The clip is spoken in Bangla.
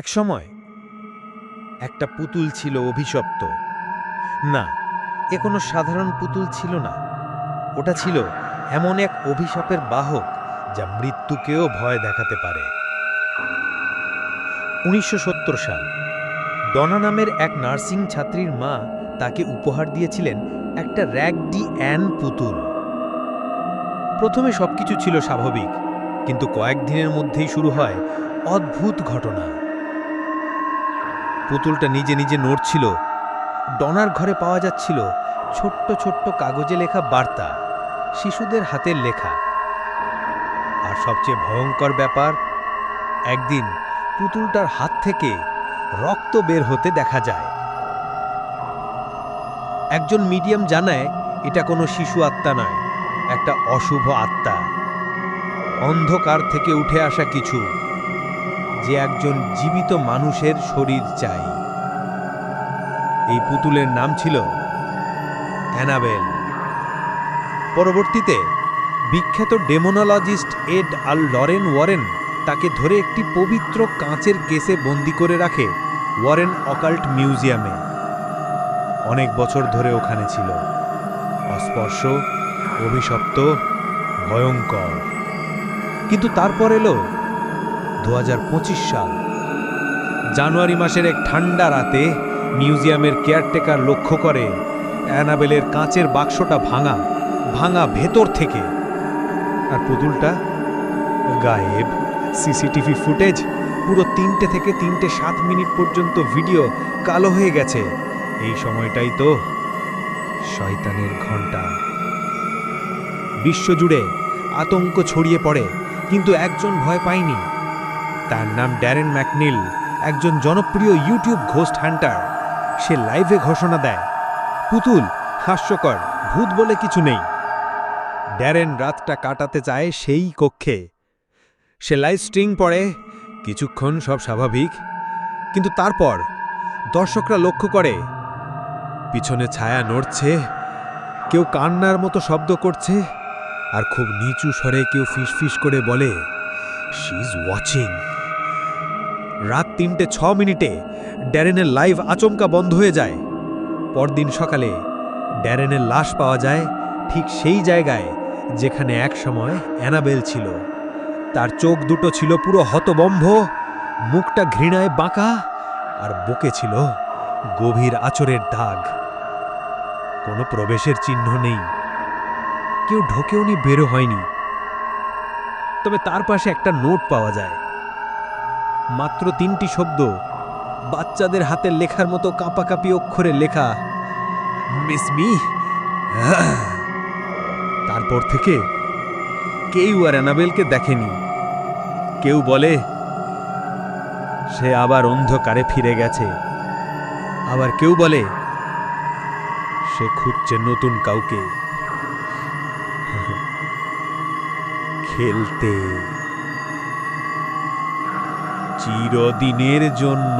এক সময় একটা পুতুল ছিল অভিশপ্ত। না, এ কোনো সাধারণ পুতুল ছিল না। ওটা ছিল এমন এক অভিশাপের বাহক যা মৃত্যুকেও ভয় দেখাতে পারে। উনিশশো সত্তর সাল, ডনা নামের এক নার্সিং ছাত্রীর মা তাকে উপহার দিয়েছিলেন একটা র্যাগডি অ্যান পুতুল। প্রথমে সবকিছু ছিল স্বাভাবিক, কিন্তু কয়েকদিনের মধ্যেই শুরু হয় অদ্ভুত ঘটনা। পুতুলটা নিজে নিজে নড়ছিল। ডনার ঘরে পাওয়া যাচ্ছিল ছোট্ট ছোট্ট কাগজে লেখা বার্তা, শিশুদের হাতের লেখা। আর সবচেয়ে ভয়ঙ্কর ব্যাপার, একদিন পুতুলটার হাত থেকে রক্ত বের হতে দেখা যায়। একজন মিডিয়াম জানায়, এটা কোনো শিশু আত্মা নয়, একটা অশুভ আত্মা। অন্ধকার থেকে উঠে আসা কিছু। যে একজন জীবিত মানুষের শরীর চাই। এই পুতুলের নাম ছিল অ্যানাবেল। পরবর্তীতে বিখ্যাত ডেমোনোলজিস্ট এড আল লরেন ওয়ারেন তাকে ধরে একটি পবিত্র কাঁচের কেসে বন্দি করে রাখে ওয়ারেন অকাল্ট মিউজিয়ামে। অনেক বছর ধরে ওখানে ছিল। অস্পর্শ, অভিশপ্ত, ভয়ঙ্কর। কিন্তু তারপর এলো দু হাজার পঁচিশ সাল। জানুয়ারি মাসের এক ঠান্ডা রাতে মিউজিয়ামের কেয়ারটেকার লক্ষ্য করে অ্যানাবেলের কাঁচের বাক্সটা ভাঙা ভাঙা ভেতর থেকে। আর পুতুলটা গায়েব, সিসিটিভি ফুটেজ, পুরো তিনটে থেকে তিনটে সাত মিনিট পর্যন্ত ভিডিও কালো হয়ে গেছে। এই সময়টাই তো শয়তানের ঘণ্টা বিশ্বজুড়ে আতঙ্ক ছড়িয়ে পড়ে, কিন্তু একজন ভয় পায়নি। তার নাম ড্যারেন ম্যাকনিল, একজন জনপ্রিয় ইউটিউব ঘোস্ট হান্টার। সে লাইভে ঘোষণা দেয়, পুতুল, হাস্যকর, ভূত বলে কিছু নেই। ড্যারেন রাতটা কাটাতে চায় সেই কক্ষে। সে লাইভ স্ট্রিং পড়ে, কিছুক্ষণ সব স্বাভাবিক, কিন্তু তারপর দর্শকরা লক্ষ্য করে, পিছনে ছায়া নড়ছে, কেউ কান্নার মতো শব্দ করছে, আর খুব নিচু স্বরে কেউ ফিস ফিসফিস করে বলে শি ইজ ওয়াচিং রাত তিনটে ছ মিনিটে ড্যারেনের লাইভ আচমকা বন্ধ হয়ে যায়। পরদিন সকালে ড্যারেনের লাশ পাওয়া যায় ঠিক সেই জায়গায় যেখানে এক সময় অ্যানাবেল ছিল। তার চোখ দুটো ছিল পুরো হতবম্ভ, মুখটা ঘৃণায় বাঁকা আর বুকে ছিল গভীর আচরের দাগ। কোনো প্রবেশের চিহ্ন নেই। কেউ ঢোকেও নি বেরো হয়নি। তবে তার পাশে একটা নোট পাওয়া যায়। মাত্র তিনটি শব্দ। বাচ্চাদের হাতের লেখার মতো কাঁপাকাঁপি অক্ষরে লেখা, মিস মি? তারপর থেকে কেউ আর অ্যানাবেলকে দেখেনি। কেউ বলে, সে আবার অন্ধকারে ফিরে গেছে। আবার কেউ বলে, সে খুঁজছে নতুন কাউকে। খেলতে। চিরদিনের জন্য।